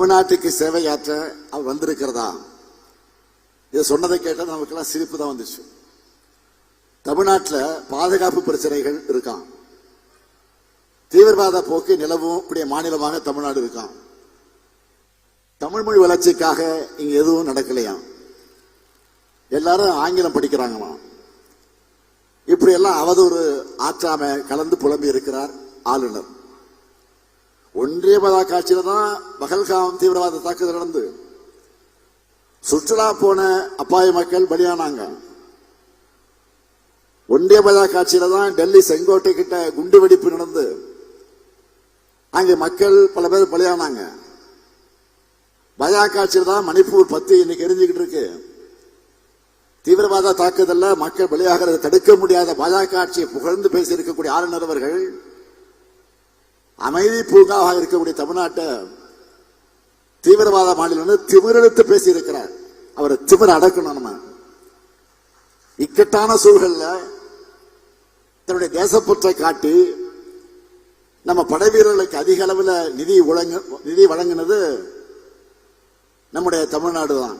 தமிழ்நாட்டுக்கு சேவையாற்ற அவர் வந்திருக்கிறதா? இதை சொன்னதை கேட்டால் நமக்கெல்லாம் சிரிப்பு தான் வந்துச்சு. தமிழ்நாட்டில் பாதுகாப்பு பிரச்சனைகள் இருக்கான் தீவிரவாத போக்கு நிலவும் கூடிய மாநிலமாக தமிழ்நாடு இருக்கான் தமிழ் மொழி வளர்ச்சிக்காக இங்க எதுவும் நடக்கலையாம் எல்லாரும் ஆங்கிலம் படிக்கிறாங்களாம். இப்படி எல்லாம் அவதூறு ஆற்றாம கலந்து புலம்பி இருக்கிறார் ஆளுநர். ஒன்றே பதா காட்சியில தான் பகல்காம் தீவிரவாத தாக்குதல் நடந்து சுற்றுலா போன அப்பாய மக்கள் பலியானாங்க. ஒன்றிய பதா காட்சியில தான் டெல்லி செங்கோட்டை கிட்ட குண்டு வெடிப்பு நடந்து அங்கே மக்கள் பல பேர் பலியானாங்க. பஜா காட்சியில் தான் மணிப்பூர் பத்து இன்னைக்கு எரிஞ்சுக்கிட்டு இருக்கு. தீவிரவாத தாக்குதல்ல மக்கள் பலியாகிறத தடுக்க முடியாத பாஜக ஆட்சியை புகழ்ந்து பேசியிருக்கக்கூடிய ஆளுநர் அவர்கள் அமைதி பூங்காவாக இருக்கக்கூடிய தமிழ்நாட்டை தீவிரவாத மாநிலம் திமிரெடுத்து பேசி இருக்கிறார் அவரை திமிர அடக்கணும் நம்ம. இக்கட்டான சூழல்ல தன்னுடைய தேசப்பற்றை காட்டி நம்ம படை வீரர்களுக்கு அதிக அளவில் நிதி வழங்க நிதி வழங்கினது நம்முடைய தமிழ்நாடு தான்.